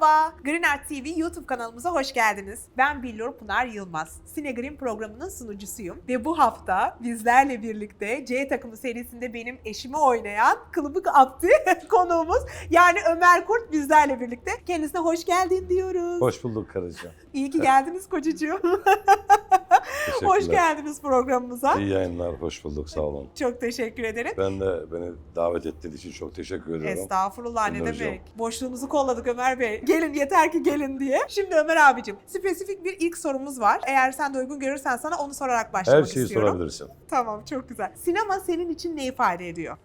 Merhaba, Green Art TV YouTube kanalımıza hoş geldiniz. Ben Billur Pınar Yılmaz. Sine Green programının sunucusuyum. Ve bu hafta bizlerle birlikte C takımı serisinde benim eşimi oynayan Kılıbık Abdi konuğumuz. Yani Ömer Kurt bizlerle birlikte. Kendisine hoş geldin diyoruz. Hoş bulduk karıcığım. İyi ki geldiniz kocacığım. Hoş geldiniz programımıza. İyi yayınlar, hoş bulduk, sağ olun. Çok teşekkür ederim. Ben de beni davet ettiğin için çok teşekkür ediyorum. Estağfurullah ne demek. Boşluğunuzu kolladık Ömer Bey. Gelin yeter ki gelin diye. Şimdi Ömer abicim spesifik bir ilk sorumuz var. Eğer sen de uygun görürsen sana onu sorarak başlamak Her şeyi istiyorum. sorabilirsin. Tamam çok güzel. Sinema senin için ne ifade ediyor?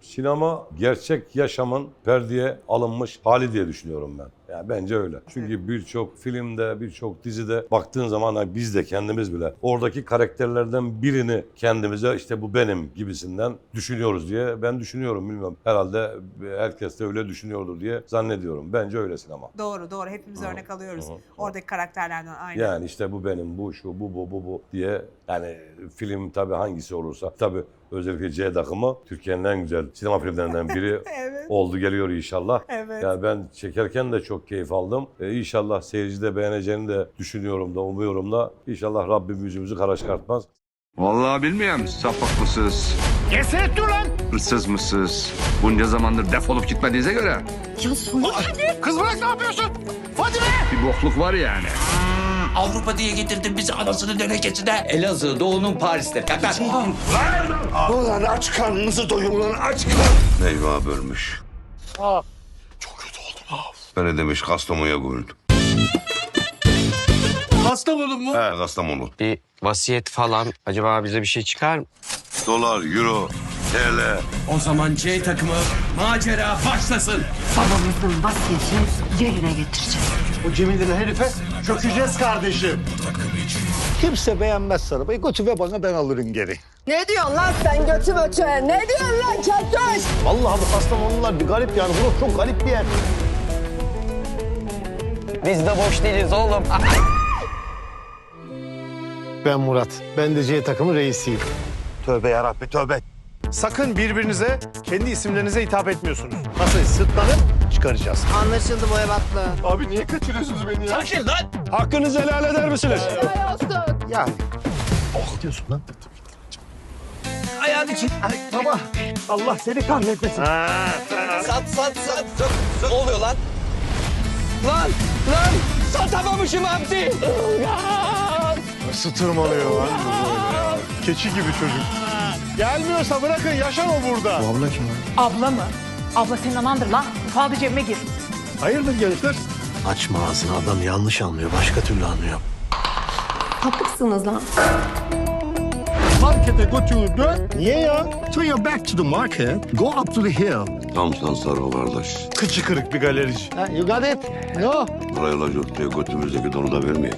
Sinema gerçek yaşamın perdeye alınmış hali diye düşünüyorum ben. Yani bence öyle. Çünkü birçok filmde, birçok dizide baktığın zaman hani biz de kendimiz bile oradaki karakterlerden birini kendimize işte bu benim gibisinden düşünüyoruz diye ben düşünüyorum bilmiyorum. Herhalde herkes de öyle düşünüyordur diye zannediyorum. Bence öyle sinema. Doğru doğru hepimiz Hı, örnek alıyoruz. hı. Oradaki karakterlerden aynı. Yani işte bu benim, bu şu, bu bu bu bu diye yani film tabii hangisi olursa tabii özellikle C takımı Türkiye'nin en güzel sinema filmlerinden biri Evet. oldu geliyor inşallah. Evet. Yani ben çekerken de çok keyif aldım. Ee, inşallah seyirci de beğeneceğini de düşünüyorum da umuyorum da. İnşallah Rabbim yüzümüzü kara çıkartmaz. Vallahi bilmiyorum sapık mısınız? Ceset ulan! Hırsız mısınız? Bunca zamandır defolup gitmediğinize göre Ya Sunu Kız bırak ne yapıyorsun? Fadime! bir bokluk var yani. Avrupa diye getirdin bizi anasını dönekesine. Elazığ, Doğu'nun Paris'te. Lan. Ulan aç karnınızı doyurun lan aç karnınızı. Meyva bölmüş. Çok kötü oldum ha. Beni demiş Kastamonu'ya gömüldü. Kastamonu mu? He Kastamonu. bir vasiyet falan acaba bize bir şey çıkar mı? Dolar, euro, TL. O zaman C takımı macera başlasın. Babamızın vasiyetini yerine getireceğiz. O Cemil denen herife çökeceğiz kardeşim. Kimse beğenmez arabayı. Götü ve bana ben alırım geri. Ne diyorsun lan sen götü möçe? Ne diyorsun lan keltoş? Vallahi bu Kastamonular bir garip yani. Burası çok garip bir yer. Biz de boş değiliz oğlum. Ben Murat. Ben de C takımı reisiyim. Tövbe yarabbi tövbe. Sakın birbirinize kendi isimlerinize hitap etmiyorsunuz. Masayı sırtlanıp çıkaracağız. Anlaşıldı bu ebatlı. Abi niye kaçırıyorsunuz beni ya? Sakin lan. Hakkınızı helal eder misiniz? Yani. Oh diyorsun lan. Ayağın için. Baba Allah seni kahretmesin. Sat sat sat. Ne oluyor lan? Lan lan. Satamamışım Abdi. Nasıl tırmalıyor lan bu böyle ya? Keçi gibi çocuk. Gelmiyorsa bırakın yaşar o burada. Bu abla kim Abla mı? Abla senin anandır lan. Kaldı cebime gir. Hayırdır gençler? Açma ağzını adam yanlış anlıyor. Başka türlü anlıyor. Haklısınız lan. Markete götürü dön. Niye ya? Turn your back to the market. Go up to the hill. Tam sansar o kardeş. Kıçı kırık bir galerici. Ha, you got it? No. Parayla götürüyor götümüzdeki donu da vermiyor.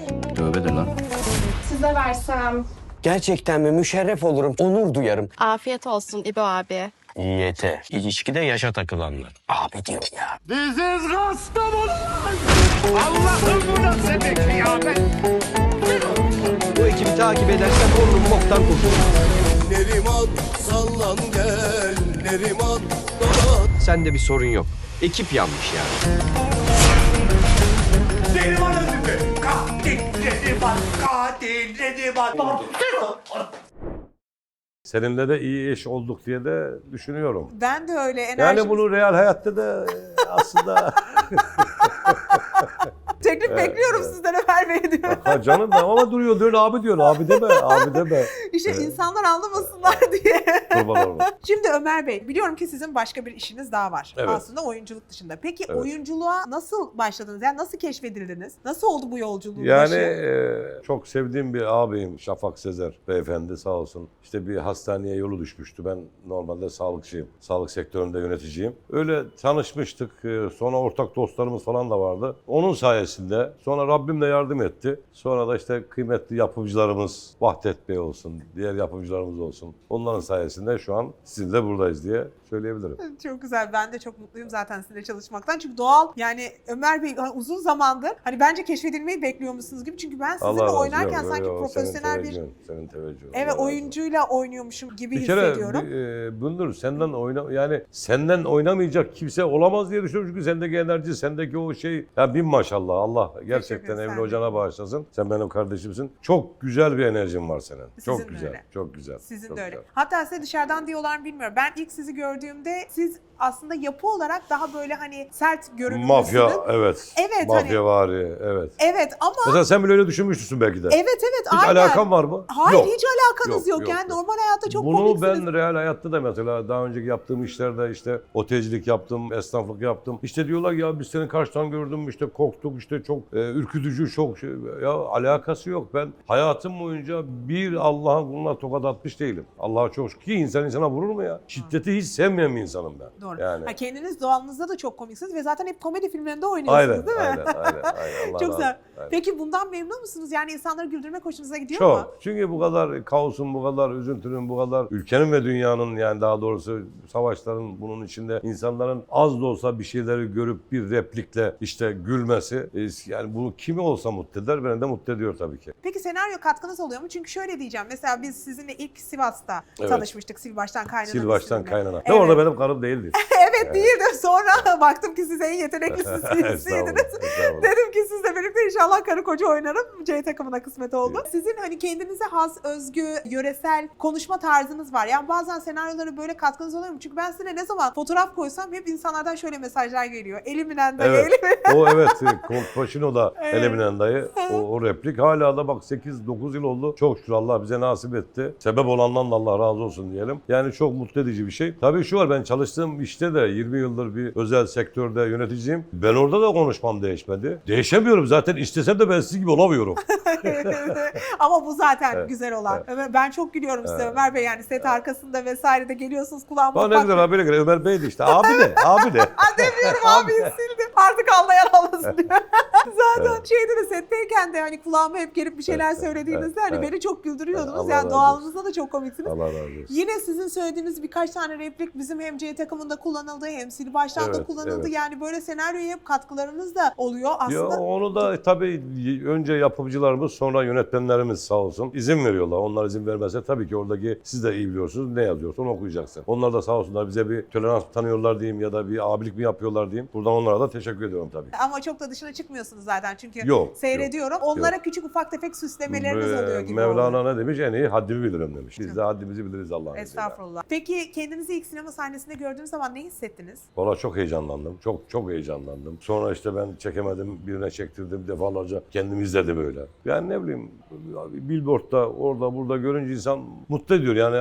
Size versem. Gerçekten mi müşerref olurum, onur duyarım. Afiyet olsun İbo abi. İYT, ilişkide yaşa takılanlar. Abi diyor ya. This is Kastamonu. Allah'ım bu nasıl bir kıyamet? Bu ekibi takip edersen onurum boktan kurtulur. Neriman sallan gel. Neriman Sende bir sorun yok. Ekip yanmış yani. Neriman öldü. Katil Neriman. Katil Neriman. Seninle de iyi eş olduk diye de düşünüyorum. Ben de öyle enerji. Yani bunu real hayatta da e, aslında Teklif Evet, bekliyorum evet. sizden Ömer Bey diyor. ha canım da ama duruyor diyor abi diyor abi deme abi deme. İşte Evet. insanlar anlamasınlar diye. Kurban olma. Şimdi Ömer Bey, biliyorum ki sizin başka bir işiniz daha var. Evet. Aslında oyunculuk dışında. Peki Evet. oyunculuğa nasıl başladınız? Yani nasıl keşfedildiniz? Nasıl oldu bu yolculuğun Yani e, çok sevdiğim bir ağabeyim Şafak Sezer beyefendi sağ olsun. İşte bir hastaneye yolu düşmüştü. Ben normalde sağlıkçıyım. Sağlık sektöründe yöneticiyim. Öyle tanışmıştık. E, Sonra ortak dostlarımız falan da vardı. Onun sayesinde içinde. Sonra Rabbim de yardım etti. Sonra da işte kıymetli yapımcılarımız Vahdet Bey olsun, diğer yapımcılarımız olsun. Onların sayesinde şu an sizinle buradayız diye söyleyebilirim. Çok güzel. Ben de çok mutluyum zaten sizinle çalışmaktan. Çünkü doğal yani Ömer Bey hani uzun zamandır hani bence keşfedilmeyi bekliyormuşsunuz gibi. Çünkü ben sizinle Allah razı olsun. oynarken Yok, sanki yok, profesyonel senin bir senin teveccühün. Evet olsun. oyuncuyla oynuyormuşum gibi Bir kere hissediyorum. bir, e, Bünür senden oyna yani senden oynamayacak kimse olamaz diye düşünüyorum çünkü sendeki enerji, sendeki o şey ya bin maşallah Allah gerçekten de. hocana bağışlasın. Sen benim kardeşimsin. Çok güzel bir enerjin var senin. Sizin çok güzel. öyle. Çok güzel. Sizin çok de öyle. güzel. Hatta size dışarıdan diyorlar bilmiyorum. Ben ilk sizi gördüğümde siz aslında yapı olarak daha böyle hani sert görünümlüsünüz. Mafya evet. Evet, Mafya vari evet. Evet ama Mesela sen bile öyle düşünmüşsün belki de. evet evet Hiç aynen. alakan var mı? Hayır Yok. hiç alakanız yok. Yok, yani yok. normal hayatta çok Bunu komiksiniz. ben real hayatta da mesela daha önceki yaptığım işlerde işte otelcilik yaptım, esnaflık yaptım. İşte diyorlar ya biz seni karşıdan gördüm işte korktuk işte çok e, ürkütücü çok şey. Ya alakası yok. Ben hayatım boyunca bir Allah'ın kuluna tokat atmış değilim. Allah'a çok. Ki insan insana vurur mu ya? Şiddeti hiç sevmeyen bir insanım ben. Doğru. Yani. Ha, kendiniz doğalınızda da çok komiksiniz ve zaten hep komedi filmlerinde Aynen, oynuyorsunuz değil mi? aynen, aynen, aynen. Allah çok güzel. Aynen. Peki bundan memnun musunuz? Yani insanları güldürmek hoşunuza gidiyor mu? Çok. Çünkü bu kadar kaosun, bu kadar üzüntünün, bu kadar ülkenin ve dünyanın yani daha doğrusu savaşların bunun içinde insanların az da olsa bir şeyleri görüp bir replikle işte gülmesi e, yani bunu kimi olsa mutlu eder beni de mutlu ediyor tabii ki. Peki senaryo katkınız oluyor mu? Çünkü şöyle diyeceğim. Mesela biz sizinle ilk Sivas'ta Evet. tanışmıştık. Silbaş'tan kaynana. Sil baştan isminde. kaynana. Ve Evet. orada benim karım değildi. evet değildi. Sonra baktım ki siz en yeteneklisiydiniz. Dedim ki sizle birlikte inşallah karı koca oynarım. C takımına kısmet oldu. Sizin hani kendinize has, özgü, yöresel konuşma tarzınız var. Yani bazen senaryolara böyle katkınız oluyor mu? Çünkü ben size ne zaman fotoğraf koysam hep insanlardan şöyle mesajlar geliyor. Eliminen dayı, Evet. eliminen. o evet Kolpaşino da Evet. Eleminen dayı o, o replik hala da bak 8-9 yıl oldu. Çok şükür Allah bize nasip etti. Sebep olandan da Allah razı olsun diyelim. Yani çok mutlu edici bir şey. Tabii şu var ben çalıştığım işte de 20 yıldır bir özel sektörde yöneticiyim. Ben orada da konuşmam değişmedi. Değişemiyorum zaten istesem de ben sizin gibi olamıyorum. Ama bu zaten Evet, güzel olan. evet. Ben çok gülüyorum size Evet. Ömer Bey yani set arkasında vesaire de geliyorsunuz kulağıma. Bana ne güzel haberi geliyor. Ömer Bey de işte abi de abi de. Demiyorum abi sildim. Artık anlayan anlasın diyor. Zaten şeyde de setteyken de hani kulağıma hep gelip bir şeyler Evet, söylediğinizde evet, hani evet. beni çok güldürüyordunuz. Allah yani doğalınızda da çok komiksiniz. Allah razı olsun. Yine sizin söylediğiniz birkaç tane replik bizim hem C takımında kullanıldı hem Silbaş'tan da Evet, kullanıldı. evet. Yani böyle senaryoya hep katkılarınız da oluyor. Ya Aslında onu da tabii önce yapımcılarımız sonra yönetmenlerimiz sağ olsun izin veriyorlar. Onlar izin vermezse tabii ki oradaki siz de iyi biliyorsunuz ne yazıyorsa onu okuyacaksın. Onlar da sağ olsunlar bize bir tolerans tanıyorlar diyeyim ya da bir abilik mi yapıyorlar diyeyim. Buradan onlara da teşekkür ediyorum tabii. ama çok da dışına çıkmıyorsunuz zaten çünkü Yok, seyrediyorum. Onlara küçük ufak tefek süslemeleriniz Ee, oluyor gibi Mevlana oluyor. ne demiş? En iyi haddimi bilirim demiş. Biz de haddimizi biliriz Allah'ın izniyle. Estağfurullah. Peki kendinizi ilk sinema sahnesinde gördüğünüz zaman ne hissettiniz? Valla çok heyecanlandım. Çok çok heyecanlandım. Sonra işte ben çekemedim. Birine çektirdim. Defalarca kendim izledim öyle. Yani ne bileyim billboardda orada burada görünce insan mutlu ediyor. Yani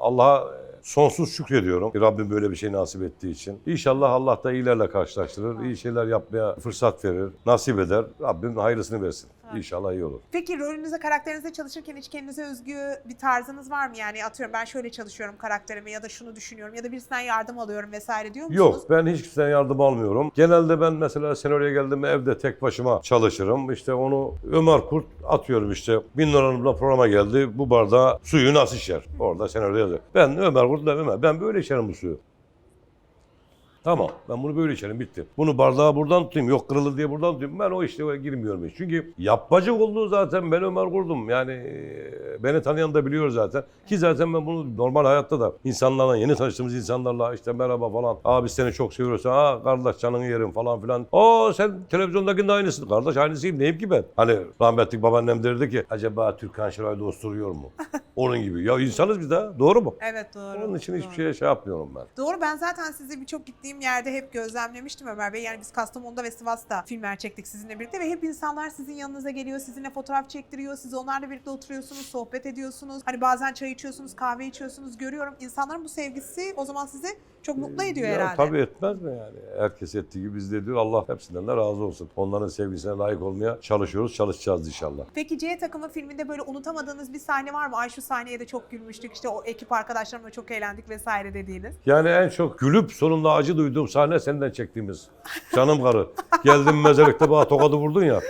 Allah'a sonsuz şükrediyorum. Rabbim böyle bir şey nasip ettiği için. İnşallah Allah da iyilerle karşılaştırır. iyi şeyler yapmaya fırsat verir. Nasip eder. Rabbim hayırlısını versin. İnşallah iyi olur. Peki rolünüze, karakterinize çalışırken hiç kendinize özgü bir tarzınız var mı? Yani atıyorum ben şöyle çalışıyorum karakterime ya da şunu düşünüyorum ya da birisinden yardım alıyorum vesaire diyor musunuz? Yok ben hiç kimseden yardım almıyorum. Genelde ben mesela senaryoya geldim evde tek başıma çalışırım. İşte onu Ömer Kurt atıyorum işte. Bin liranımla programa geldi. Bu bardağı suyu nasıl içer? Orada senaryoda yazıyor. Ben Ömer Kurt da Ömer. Ben böyle içerim bu suyu. Tamam ben bunu böyle içerim bitti. Bunu bardağı buradan tutayım yok kırılır diye buradan tutayım. Ben o işte girmiyorum hiç. Çünkü yapmacık olduğu zaten ben Ömer Kurdum. Yani e, beni tanıyan da biliyor zaten. Ki zaten ben bunu normal hayatta da insanlarla yeni tanıştığımız insanlarla işte merhaba falan. Abi seni çok seviyoruz. Ha kardeş canını yerim falan filan. Aa sen televizyondakinin aynısın. Kardeş aynısıyım neyim ki ben? Hani rahmetli babaannem derdi ki acaba Türkan Şoray'da osturuyor mu? Onun gibi. Ya insanız biz de doğru mu? Evet doğru. Onun için hiçbir doğru. şeye şey yapmıyorum ben. Doğru ben zaten sizi birçok gittiğim yerde hep gözlemlemiştim Ömer Bey. Yani biz Kastamonu'da ve Sivas'ta filmler çektik sizinle birlikte ve hep insanlar sizin yanınıza geliyor, sizinle fotoğraf çektiriyor, siz onlarla birlikte oturuyorsunuz, sohbet ediyorsunuz. Hani bazen çay içiyorsunuz, kahve içiyorsunuz görüyorum. İnsanların bu sevgisi o zaman sizi çok mutlu ediyor Ya herhalde. Tabii etmez mi yani? Herkes ettiği gibi biz de ediyor. Allah hepsinden de razı olsun. Onların sevgisine layık olmaya çalışıyoruz. Çalışacağız inşallah. Peki C takımı filminde böyle unutamadığınız bir sahne var mı? Ay şu sahneye de çok gülmüştük işte o ekip arkadaşlarımla çok eğlendik vesaire dediğiniz. Yani en çok gülüp sonunda acı duyduğum sahne senden çektiğimiz. Canım karı. Geldim mezarlıkta bana tokadı vurdun ya.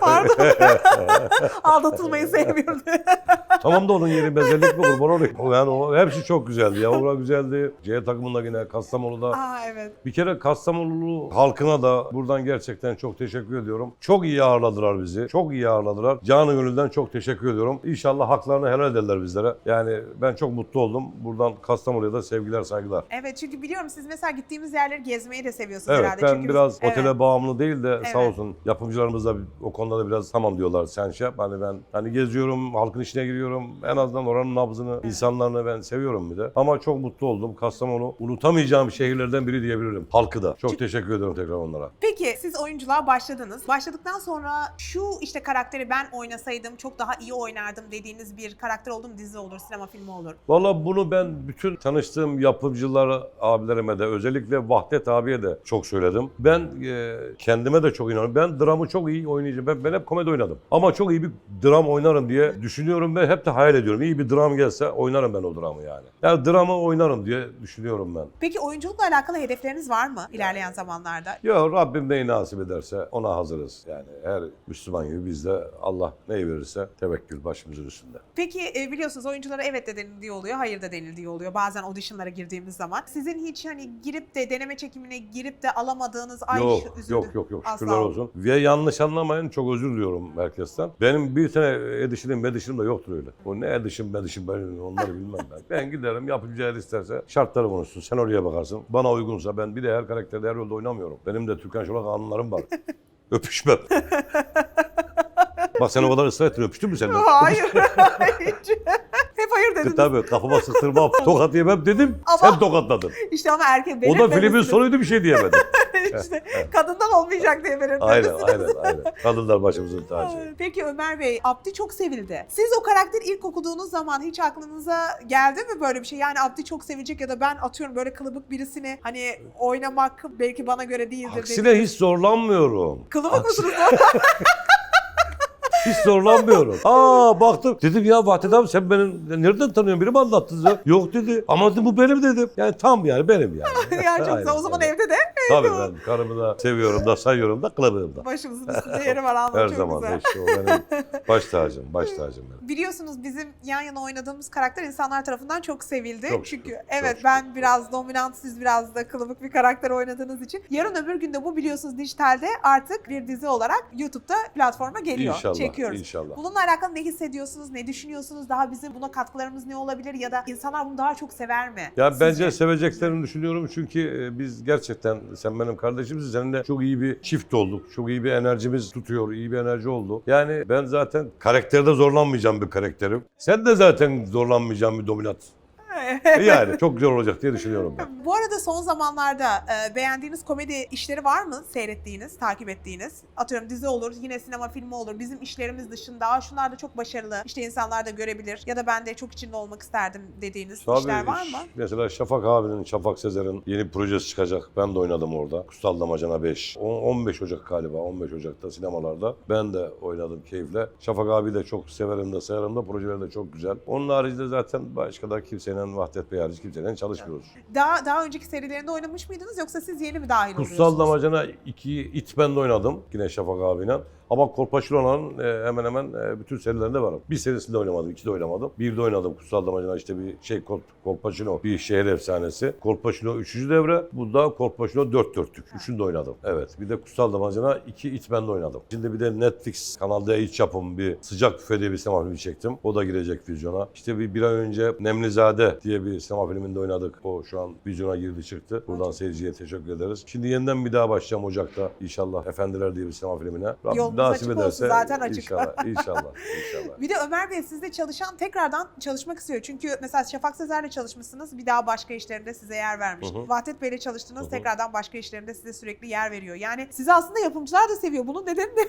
Pardon. Aldatılmayı sevmiyorum. Tamam da onun yeri mezarlık mı kurban olayım. Yani o hepsi çok güzeldi. Yavrular güzeldi. C takımında yine Kastamonu'da. Aa evet. Bir kere Kastamonu halkına da buradan gerçekten çok teşekkür ediyorum. Çok iyi ağırladılar bizi. Çok iyi ağırladılar. Canı gönülden çok teşekkür ediyorum. İnşallah haklarını helal ederler bizlere. Yani ben çok mutlu oldum. Buradan Kastamonu'ya da sevgiler, saygılar. Evet çünkü biliyorum siz mesela gittiğimiz yerleri gezmeyi de seviyorsunuz Evet herhalde. ben Çünkü biz- biraz Evet. otele bağımlı değil de sağ Evet. olsun yapımcılarımız da o konuda da biraz tamam diyorlar sen şey yap. Hani ben hani geziyorum, halkın içine giriyorum. En azından oranın nabzını, insanlarını ben seviyorum bir de. Ama çok mutlu oldum. Kastamonu unutamayacağım şehirlerden biri diyebilirim. Halkı da. Çok teşekkür ediyorum tekrar onlara. Peki siz oyunculuğa başladınız. Başladıktan sonra şu işte karakteri ben oynasaydım çok daha iyi oynardım dediğiniz bir karakter oldu mu? Dizi olur, sinema filmi olur. Valla bunu ben bütün tanıştığım yapımcılara, abilerime de özellikle Vahdet abiye de çok söyledim. Ben e, kendime de çok inanıyorum. Ben dramı çok iyi oynayacağım. Ben, ben hep komedi oynadım. Ama çok iyi bir dram oynarım diye düşünüyorum ve hep de hayal ediyorum. İyi bir dram gelse oynarım ben o dramı yani. Yani dramı oynarım diye düşünüyorum ben. Peki oyunculukla alakalı hedefleriniz var mı ilerleyen zamanlarda? Ya Rabbim neyi nasip ederse ona hazırız. Yani her Müslüman gibi biz de Allah neyi verirse tevekkül başımızın üstünde. Peki e, biliyorsunuz oyunculara evet de denildiği oluyor, hayır da denildiği oluyor. Bazen auditionlara girdiğimiz zaman. Sizin hiç hani girip de deneme çekimine girip de alamadığınız ay Yok, üzüldüm. yok, yok, yok. Asla Şükürler olmadı. olsun. Ve yanlış anlamayın çok özür diliyorum herkesten. Benim bir tane edişinim, medişinim de yoktur öyle. O ne edişim, medişim ben onları bilmem ben. Ben giderim yapımcı eğer isterse şartları konuşsun. Sen oraya bakarsın. Bana uygunsa ben bir de her karakterde her rolde oynamıyorum. Benim de Türkan Şorak anılarım var. Öpüşmem. Bak sen o kadar ısrar ettin öpüştün mü seninle? Hayır. hiç. Hep hayır dediniz. Tabii kafama sıktırmam, tokat yemem dedim. Ama- Sen tokatladın. İşte ama erkek O da filmin sonuydu bir şey diyemedim. işte kadından olmayacak diye aynen belirtmemişsiniz. aynen aynen. Kadınlar başımızın tacı. Peki Ömer Bey, Abdi çok sevildi. Siz o karakteri ilk okuduğunuz zaman hiç aklınıza geldi mi böyle bir şey? Yani Abdi çok sevilecek ya da ben atıyorum böyle kılıbık birisini hani oynamak belki bana göre değildir Aksine hiç zorlanmıyorum. Kılıbık Aksi- mısınız? Hiç zorlanmıyorum. Aa baktım. Dedim ya Vahdet abi sen beni nereden tanıyorsun? Biri mi anlattı size? Yok dedi. Ama dedim, bu benim dedim. Yani tam yani benim yani. yani çok Aynen. O zaman evde de Tabii ben karımı da seviyorum da sayıyorum da kılabığım da. başımızın üstünde yeri var anladım Her çok zaman güzel. işte o benim baş tacım, baş tacım benim. Biliyorsunuz bizim yan yana oynadığımız karakter insanlar tarafından çok sevildi. Çok Çünkü şükür, evet çok ben biraz dominant, siz biraz da kılıbık bir karakter oynadığınız için. Yarın öbür günde bu biliyorsunuz dijitalde artık bir dizi olarak YouTube'da platforma geliyor. İnşallah, Çekiyoruz. inşallah. Bununla alakalı ne hissediyorsunuz, ne düşünüyorsunuz? Daha bizim buna katkılarımız ne olabilir ya da insanlar bunu daha çok sever mi? Ya sizce? bence seveceklerini düşünüyorum çünkü e, biz gerçekten sen benim kardeşimsin seninle çok iyi bir çift olduk. Çok iyi bir enerjimiz tutuyor, iyi bir enerji oldu. Yani ben zaten karakterde zorlanmayacağım bir karakterim. Sen de zaten zorlanmayacağım bir Yani çok güzel olacak diye düşünüyorum ben. Bu arada son zamanlarda e, beğendiğiniz komedi işleri var mı? Seyrettiğiniz, takip ettiğiniz? Atıyorum dizi olur, yine sinema filmi olur. Bizim işlerimiz dışında "Aa, şunlar da çok başarılı. İşte insanlar da görebilir. Ya da ben de çok içinde olmak isterdim dediğiniz işler var mı? Mesela Şafak abinin, Şafak Sezer'in yeni bir projesi çıkacak. Ben de oynadım orada. Kustal Damacana 5. O- 15 Ocak galiba. 15 Ocak'ta sinemalarda. Ben de oynadım keyifle. Şafak abi de çok severim de sayarım da projeleri de çok güzel. Onun haricinde zaten başka da kimsenin Vahdet Bey hariç kimsenin çalışmıyoruz. Daha daha önceki serilerinde oynamış mıydınız yoksa siz yeni mi dahil Kutsal oluyorsunuz? Damacana 2 it ben de oynadım. Yine Şafak abiyle. Ama Kolpaçino'nun e, hemen hemen e, bütün serilerinde varım. Bir serisinde oynamadım, iki de oynamadım. Bir de oynadım Kutsal Damacana işte bir şey Kol, Kolpaçino, bir şehir efsanesi. Kolpaçino 3. devre, bu da Kolpaçino 4 dörtlük. Üçünü de oynadım. Evet, bir de Kutsal Damacana 2 it ben de oynadım. Şimdi bir de Netflix kanalda iç yapım bir sıcak büfe diye bir sinema filmi çektim. O da girecek vizyona. İşte bir, bir ay önce Nemlizade diye bir sinema filminde oynadık. O şu an vizyona girdi çıktı. Buradan seyirciye teşekkür ederiz. Şimdi yeniden bir daha başlayacağım Ocak'ta inşallah Efendiler diye bir sinema filmine. Rabbim nasip açık olsun, ederse zaten açık. inşallah, inşallah, inşallah. Bir de Ömer Bey sizde çalışan tekrardan çalışmak istiyor. Çünkü mesela Şafak Sezer'le çalışmışsınız. Bir daha başka işlerinde size yer vermiş. Hı hı. Vahdet Bey'le çalıştınız. Hı hı. Tekrardan başka işlerinde size sürekli yer veriyor. Yani sizi aslında yapımcılar da seviyor. Bunun nedeni ne?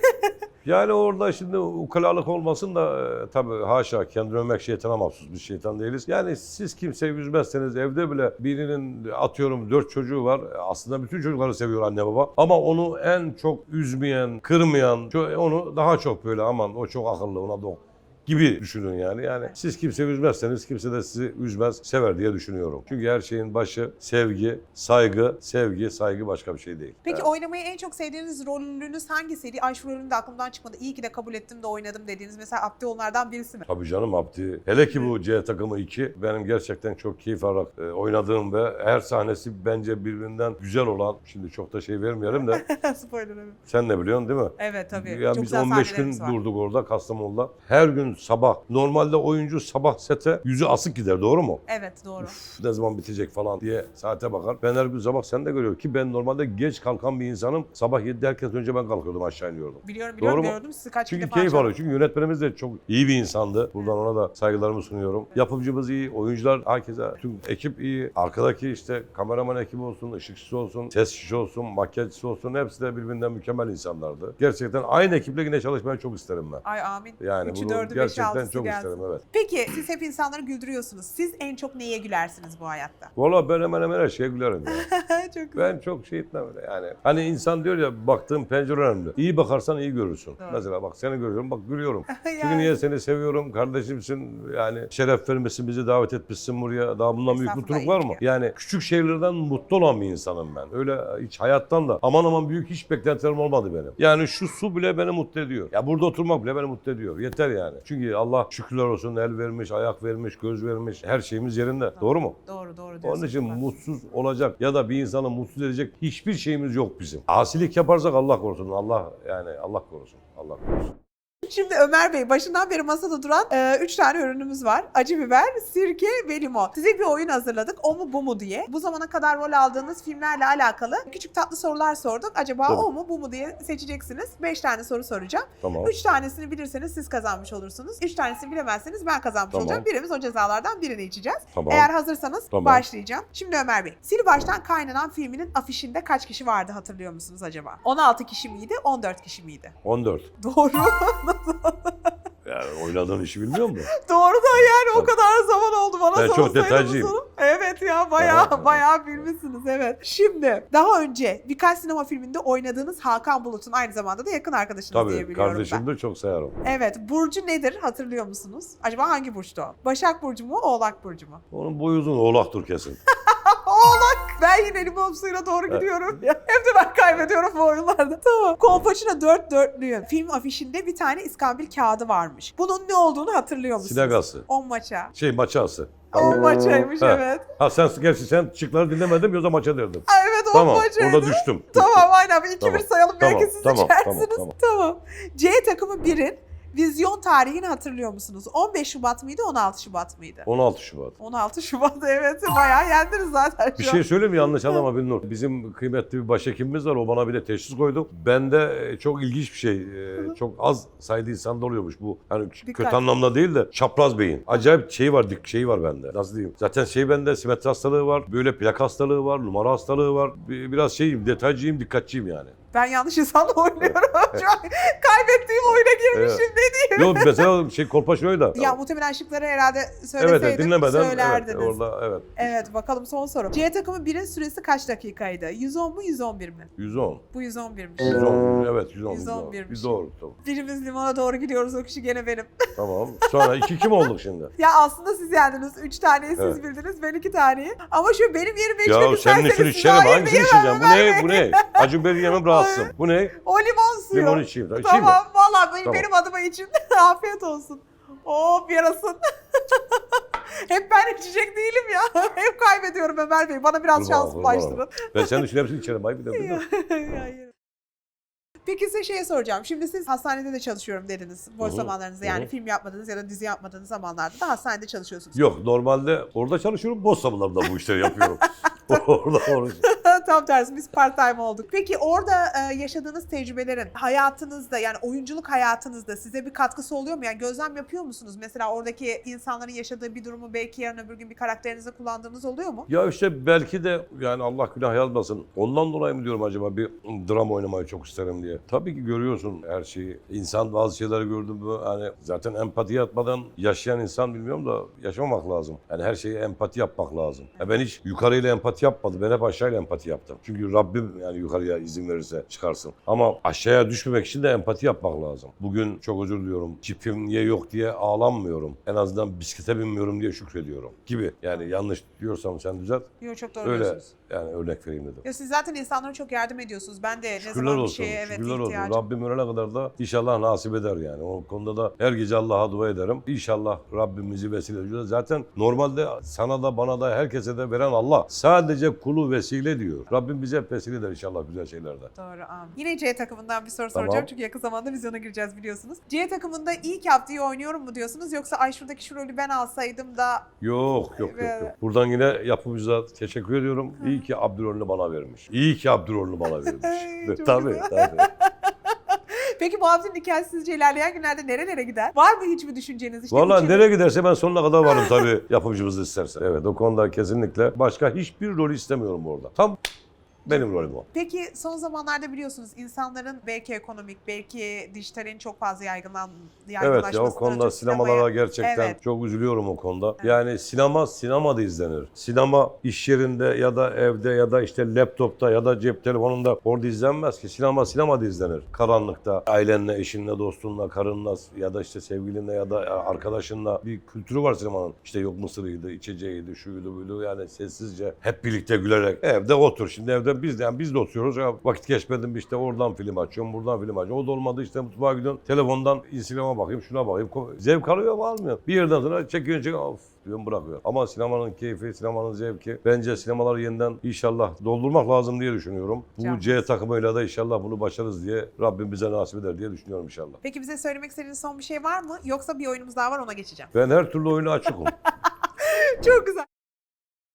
Yani orada şimdi ukalalık olmasın da e, tabii haşa kendini övmek şeytana mahsus. Biz şeytan değiliz. Yani siz kimseyi üzmezseniz evde bile birinin atıyorum dört çocuğu var. E, Aslında bütün çocukları seviyor anne baba. Ama onu en çok üzmeyen, kırmayan, onu daha çok böyle aman o çok akıllı ona o gibi düşünün yani. Yani siz kimse üzmezseniz kimse de sizi üzmez, sever diye düşünüyorum. Çünkü her şeyin başı sevgi, saygı, sevgi, saygı başka bir şey değil. Peki Yani oynamayı en çok sevdiğiniz rolünüz hangisiydi? Ay şu rolüm de aklımdan çıkmadı. İyi ki de kabul ettim de oynadım dediğiniz mesela Abdi onlardan birisi mi? Tabii canım Abdi. Hele ki bu C takımı 2 benim gerçekten çok keyif alarak e, oynadığım ve her sahnesi bence birbirinden güzel olan, şimdi çok da şey vermeyelim de Spoiler evet. sen de biliyorsun değil mi? Evet tabii. Ya Çok biz güzel 15 gün var. durduk orada Kastamonu'da. Her gün sabah. Normalde oyuncu sabah sete yüzü asık gider doğru mu? Evet doğru. Üf, ne zaman bitecek falan diye saate bakar. Ben her gün sabah sen de görüyor ki ben normalde geç kalkan bir insanım. Sabah 7'de herkes önce ben kalkıyordum aşağı iniyordum. Biliyorum biliyorum Doğru mu? gördüm sizi kaç Çünkü keyif alıyor. Çünkü yönetmenimiz de çok iyi bir insandı. Buradan ona da saygılarımı sunuyorum. Yapımcımız iyi, oyuncular herkese, tüm ekip iyi. Arkadaki işte kameraman ekibi olsun, ışıkçısı olsun, sesçisi olsun, makyajcısı olsun hepsi de birbirinden mükemmel insanlardı. Gerçekten aynı ekiple yine çalışmayı çok isterim ben. Ay amin. Yani Üçü, bunu dördü, gerçekten çok gelsin. isterim evet. Peki siz hep insanları güldürüyorsunuz. Siz en çok neye gülersiniz bu hayatta? Valla ben hemen hemen her şeye gülerim ya. çok güzel. Ben çok şey etmem öyle yani. Hani insan diyor ya baktığın pencere önemli. İyi bakarsan iyi görürsün. Doğru. Mesela bak seni görüyorum bak gülüyorum. Çünkü Yani. niye seni seviyorum kardeşimsin yani şeref vermişsin bizi davet etmişsin buraya. Daha bundan büyük mutluluk var mı? Yani küçük şeylerden mutlu olan bir insanım ben. Öyle hiç hayattan da aman aman büyük hiç beklentilerim olmadı benim. Yani şu su bile beni mutlu ediyor. Ya burada oturmak bile beni mutlu ediyor. Yeter yani. Çünkü Allah şükürler olsun el vermiş, ayak vermiş, göz vermiş. Her şeyimiz yerinde. Doğru mu? Doğru doğru Onun diyorsunuz. için mutsuz olacak ya da bir insanı mutsuz edecek hiçbir şeyimiz yok bizim. Asilik yaparsak Allah korusun. Allah yani Allah korusun. Allah korusun. Şimdi Ömer Bey başından beri masada duran 3 tane ürünümüz var. Acı biber, sirke ve limon. Size bir oyun hazırladık. O mu bu mu diye. Bu zamana kadar rol aldığınız filmlerle alakalı küçük tatlı sorular sorduk. Acaba Tabii. o mu bu mu diye seçeceksiniz. 5 tane soru soracağım. Tamam. 3 tanesini bilirseniz siz kazanmış olursunuz. 3 tanesini bilemezseniz ben kazanmış Tamam. olacağım. Birimiz o cezalardan birini içeceğiz. Tamam. Eğer hazırsanız Tamam. başlayacağım. Şimdi Ömer Bey, Sil Baştan Kaynanan filminin afişinde kaç kişi vardı hatırlıyor musunuz acaba? 16 kişi miydi, 14 kişi miydi? 14. Doğru. Yani oynadığın işi bilmiyor musun? Doğru da yani o Tabii. kadar zaman oldu bana Ben çok detaycıyım. Evet ya bayağı Tamam. bayağı bilmişsiniz evet. Şimdi daha önce birkaç sinema filminde oynadığınız Hakan Bulut'un aynı zamanda da yakın arkadaşınız diye Tabii biliyorum kardeşim de çok ben. Evet Burcu nedir hatırlıyor musunuz? Acaba hangi burçtu o? Başak Burcu mu Oğlak Burcu mu? Onun boyu uzun oğlaktır kesin. Oğlak! Ben yine limon suyuna doğru gidiyorum. Hem de ben kaybediyorum bu oyunlarda. Tamam. Kolpaçino dört dörtlüğün film afişinde bir tane iskambil kağıdı varmış. Bunun ne olduğunu hatırlıyor musunuz? Sinagası. 10 maça. Şey maçası. 10 maçaymış Ha. evet. Ha sen gerçi sen şıkları dinlemedim yoksa maça derdim. Ay, Evet 10 Tamam maçaydı. orada düştüm. Tamam aynen. Bir 2-1 Tamam. sayalım. Belki Tamam, siz tamam, içersiniz. tamam, Tamam. C takımı 1'in vizyon tarihini hatırlıyor musunuz? 15 Şubat mıydı 16 Şubat mıydı? 16 Şubat. 16 Şubat evet. Bayağı yendiniz zaten Bir şu şey an. söyleyeyim mi yanlış anlama Binnur. Bizim kıymetli bir başhekimimiz var o bana bir de teşhis koydu. Bende e, çok ilginç bir şey. e, Çok az sayıda insanda oluyormuş bu. Dikkat. kötü anlamda değil de çapraz beyin. Acayip şey var, dik şey var bende. Nasıl diyeyim? Zaten şey bende simetri hastalığı var. Böyle plak hastalığı var, numara hastalığı var. Bir- Biraz şeyim, detaycıyım, dikkatçiyim yani. Ben yanlış insanla oynuyorum. Şu an kaybettiğim oyuna girmişim ne diyeyim. Yok mesela şey kolpaçinoyu da. Ya muhtemelen şıkları herhalde evet, söyleseydim evet dinlemeden söylerdiniz. evet, orada evet. Evet bakalım son soru. C takımı 1'in süresi kaç dakikaydı? 110 mu 111 mi? 110. Bu 111'miş. 110. Evet 110. 111 'miş. Bir doğru. Tamam. Birimiz limana doğru gidiyoruz o kişi gene benim. tamam. Sonra iki kim olduk şimdi? Ya aslında siz yendiniz. 3 taneyi siz Evet. bildiniz. Ben 2 taneyi. Ama şu benim yerime içmek Ya senin isterseniz için içerim. Hangisini içeceğim? Bu ne? Bu ne? Acı biberi yemem rahatsızım. Bu ne? O limon suyu. Limon içeyim. Tamam. İçeyim mi? Tamam valla benim, Tamam. benim adıma için afiyet olsun. Oo yarasın. Hep ben içecek değilim ya. Hep kaybediyorum Ömer Bey. Bana biraz Kurban, şans kurban. bulaştırın. Ben senin için hepsini içerim. Ay bir de. bir de. Hayır. Peki size şeye soracağım. Şimdi siz hastanede de çalışıyorum dediniz. Boş Hı hı. zamanlarınızda yani hı. film yapmadığınız ya da dizi yapmadığınız zamanlarda da hastanede çalışıyorsunuz. Yok normalde orada çalışıyorum. Boş zamanlarımda bu işleri yapıyorum. Orada orada. Tam tersi biz part time olduk. Peki orada e, yaşadığınız tecrübelerin hayatınızda yani oyunculuk hayatınızda size bir katkısı oluyor mu? Yani gözlem yapıyor musunuz? Mesela oradaki insanların yaşadığı bir durumu belki yarın öbür gün bir karakterinizde kullandığınız oluyor mu? Ya işte belki de yani Allah günah yazmasın. Ondan dolayı mı diyorum acaba bir dram oynamayı çok isterim diye. Tabii ki görüyorsun her şeyi. İnsan bazı şeyleri gördü mü hani zaten empati yapmadan yaşayan insan bilmiyorum da yaşamamak lazım. Yani her şeye empati yapmak lazım. Ya ben hiç yukarıyla empati yapmadım. Ben hep aşağıyla empati empati yaptım. Çünkü Rabbim yani yukarıya izin verirse çıkarsın. Ama aşağıya düşmemek için de empati yapmak lazım. Bugün çok özür diliyorum. Çipim niye yok diye ağlanmıyorum. En azından bisiklete binmiyorum diye şükrediyorum gibi. Yani yanlış diyorsam sen düzelt. Yok çok doğru Öyle diyorsunuz. yani örnek vereyim dedim. Ya siz zaten insanlara çok yardım ediyorsunuz. Ben de ne Şükürler zaman bir olsun. şeye evet şükürler olsun. ihtiyacım. Rabbim ölene kadar da inşallah nasip eder yani. O konuda da her gece Allah'a dua ederim. İnşallah Rabbimizi vesile ediyor. Zaten normalde sana da bana da herkese de veren Allah. Sadece kulu vesile diyor. Rabbim bize vesile eder inşallah güzel şeylerde. Doğru amin. Yine C takımından bir soru Tamam. soracağım çünkü yakın zamanda vizyona gireceğiz biliyorsunuz. C takımında ilk yaptığı oynuyorum mu diyorsunuz yoksa ay şuradaki şu rolü ben alsaydım da Yok yok yok. Yok. Buradan yine yapımcıza teşekkür ediyorum. İyi ki Abdurrahman'ı bana vermiş. İyi ki Abdurrahman'ı bana vermiş. Çok tabii güzel. tabii. Peki bu abinin hikayesi sizce ilerleyen günlerde nerelere gider? Var mı hiçbir düşünceniz? İşte Vallahi üç nereye giderse ben sonuna kadar varım tabii yapımcımız isterse. Evet o konuda kesinlikle. Başka hiçbir rolü istemiyorum orada. Tam benim rolüm o. Peki son zamanlarda biliyorsunuz insanların belki ekonomik, belki dijitalin çok fazla yaygınlan, Evet ya o konuda sinemalara gerçekten Evet. çok üzülüyorum o konuda. Yani sinema sinemada izlenir. Sinema iş yerinde ya da evde ya da işte laptopta ya da cep telefonunda orada izlenmez ki. Sinema sinemada izlenir. Karanlıkta ailenle, eşinle, dostunla, karınla ya da işte sevgilinle ya da arkadaşınla bir kültürü var sinemanın. İşte yok mısırıydı, içeceğiydi, şuydu buydu yani sessizce hep birlikte gülerek evde otur. Şimdi evde biz de yani biz de oturuyoruz. Ya vakit geçmedim işte oradan film açıyorum, buradan film açıyorum. O da olmadı işte mutfağa gidiyorsun. Telefondan Instagram'a bakayım, şuna bakayım. Zevk alıyor mu almıyor. Bir yerden sonra çekiyorsun çekiyorsun. Of diyorum bırakıyor. Ama sinemanın keyfi, sinemanın zevki. Bence sinemaları yeniden inşallah doldurmak lazım diye düşünüyorum. Bu Canım. C takımıyla da inşallah bunu başarırız diye Rabbim bize nasip eder diye düşünüyorum inşallah. Peki bize söylemek istediğiniz son bir şey var mı? Yoksa bir oyunumuz daha var ona geçeceğim. Ben her türlü oyunu açıkım. Çok güzel.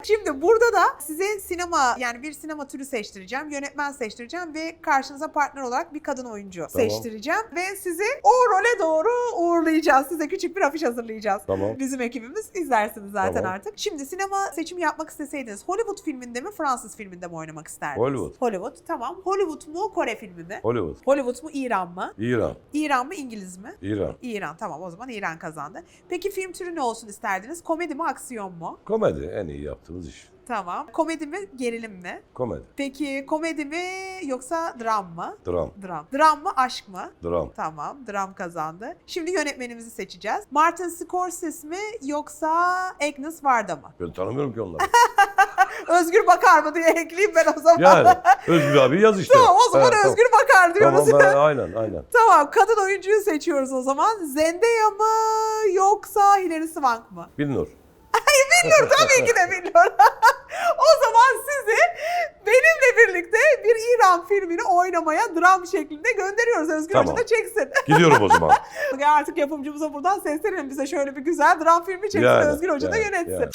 Şimdi burada da size sinema yani bir sinema türü seçtireceğim, yönetmen seçtireceğim ve karşınıza partner olarak bir kadın oyuncu seçtireceğim ve sizi o role doğru uğurlayacağız. Size küçük bir afiş hazırlayacağız. tamam. Bizim ekibimiz izlersiniz zaten Tamam. artık. Şimdi sinema seçimi yapmak isteseydiniz Hollywood filminde mi Fransız filminde mi oynamak isterdiniz? Hollywood. Hollywood tamam. Hollywood mu Kore filmi mi? Hollywood, Hollywood mu İran mı? İran, İran mı İngiliz mi? İran. İran tamam o zaman İran kazandı. Peki film türü ne olsun isterdiniz? Komedi mi aksiyon mu? Komedi en iyi yaptığımız iş. Tamam. Komedi mi gerilim mi? Komedi, Peki komedi mi yoksa dram mı? dram, Dram. Dram mı aşk mı? dram. Tamam dram kazandı. Şimdi yönetmenimizi seçeceğiz. Martin Scorsese mi yoksa Agnes Varda mı? Ben tanımıyorum ki onları. Özgür Bakar mı diye ekleyeyim ben o zaman. Yani Özgür abi yaz işte. Tamam o zaman Evet, tamam. Özgür Bakar diyoruz. Tamam ben, aynen aynen. Tamam kadın oyuncuyu seçiyoruz o zaman. Zendaya mı yoksa Hilary Swank mı? Bilinur. Bilmiyorum tabii ki de bilmiyorum. o zaman sizi benimle birlikte bir İran filmini oynamaya dram şeklinde gönderiyoruz. Özgür Tamam. Hoca da çeksin. Gidiyorum o zaman. Artık yapımcımıza buradan seslenelim bize şöyle bir güzel dram filmi çeksin. Yani, Özgür Hoca da yani, yönetsin. yani.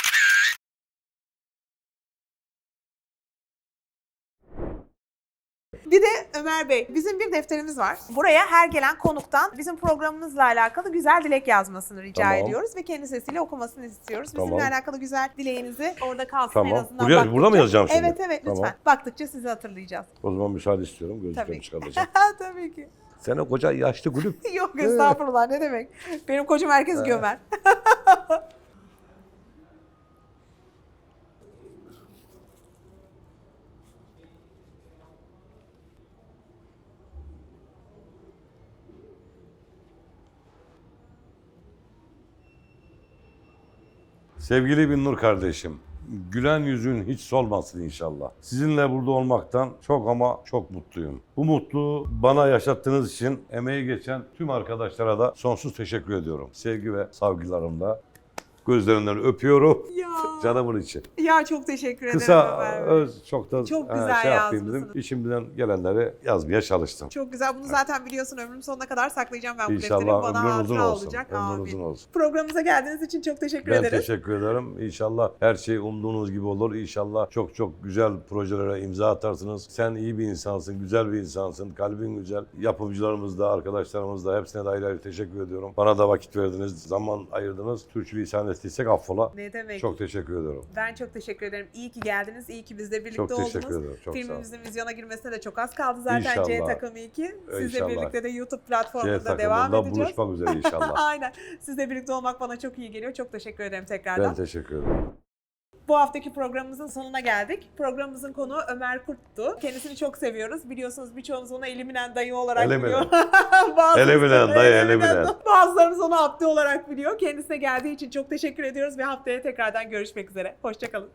Bir de Ömer Bey, bizim bir defterimiz var. Buraya her gelen konuktan bizim programımızla alakalı güzel dilek yazmasını rica Tamam. ediyoruz ve kendi sesiyle okumasını istiyoruz. Bizimle Tamam. alakalı güzel dileğinizi orada kalsın en Tamam. azından. Buraya- baktıkça. burada mı yazacağım şimdi? Evet evet lütfen. Tamam. Baktıkça sizi hatırlayacağız. O zaman müsaade istiyorum. Tabii Gözlüklerimi ki. çıkartacağım. Tabii ki. Sen o koca yaşlı kulüp. Yok estağfurullah ne demek. Benim kocam herkes gömer. Sevgili Binnur kardeşim, gülen yüzün hiç solmasın inşallah. Sizinle burada olmaktan çok ama çok mutluyum. Bu mutluluğu bana yaşattığınız için emeği geçen tüm arkadaşlara da sonsuz teşekkür ediyorum. Sevgi ve savgilarımla gözlerinden öpüyorum. Ya. Canımın içi. Ya çok teşekkür ederim Kısa, öz, çok da Çok e, güzel şey yapayım dedim. İçimden gelenleri yazmaya çalıştım. Çok güzel. Bunu zaten biliyorsun ömrüm sonuna kadar saklayacağım ben bu defteri. İnşallah Bana ömrün uzun olsun. olacak. Ömrün Amin. uzun olsun. Programımıza geldiğiniz için çok teşekkür Ben ederiz. teşekkür ederim. İnşallah her şey umduğunuz gibi olur. İnşallah çok çok güzel projelere imza atarsınız. Sen iyi bir insansın, güzel bir insansın, kalbin güzel. Yapımcılarımız da, arkadaşlarımız da hepsine de ayrı ayrı teşekkür ediyorum. Bana da vakit verdiniz, zaman ayırdınız. Türkçülüğü ettiysek affola. Ne demek? Çok teşekkür ediyorum. Ben çok teşekkür ederim. İyi ki geldiniz. İyi ki bizle birlikte Çok oldunuz. teşekkür ederim. Çok. Filmimizin vizyona girmesine de çok az kaldı zaten İnşallah. C takımı 2. Sizle İnşallah. birlikte de YouTube platformunda devam edeceğiz. buluşmak üzere inşallah. Aynen. Sizle birlikte olmak bana çok iyi geliyor. Çok teşekkür ederim tekrardan. ben teşekkür ederim. Bu haftaki programımızın sonuna geldik. Programımızın konuğu Ömer Kurt'tu. Kendisini çok seviyoruz. Biliyorsunuz birçoğumuz onu Eliminen dayı olarak Eliminen. biliyor. Eliminen dayı, Eliminen. Bazılarımız onu Abdi olarak biliyor. Kendisine geldiği için çok teşekkür ediyoruz ve haftaya tekrardan görüşmek üzere. Hoşçakalın.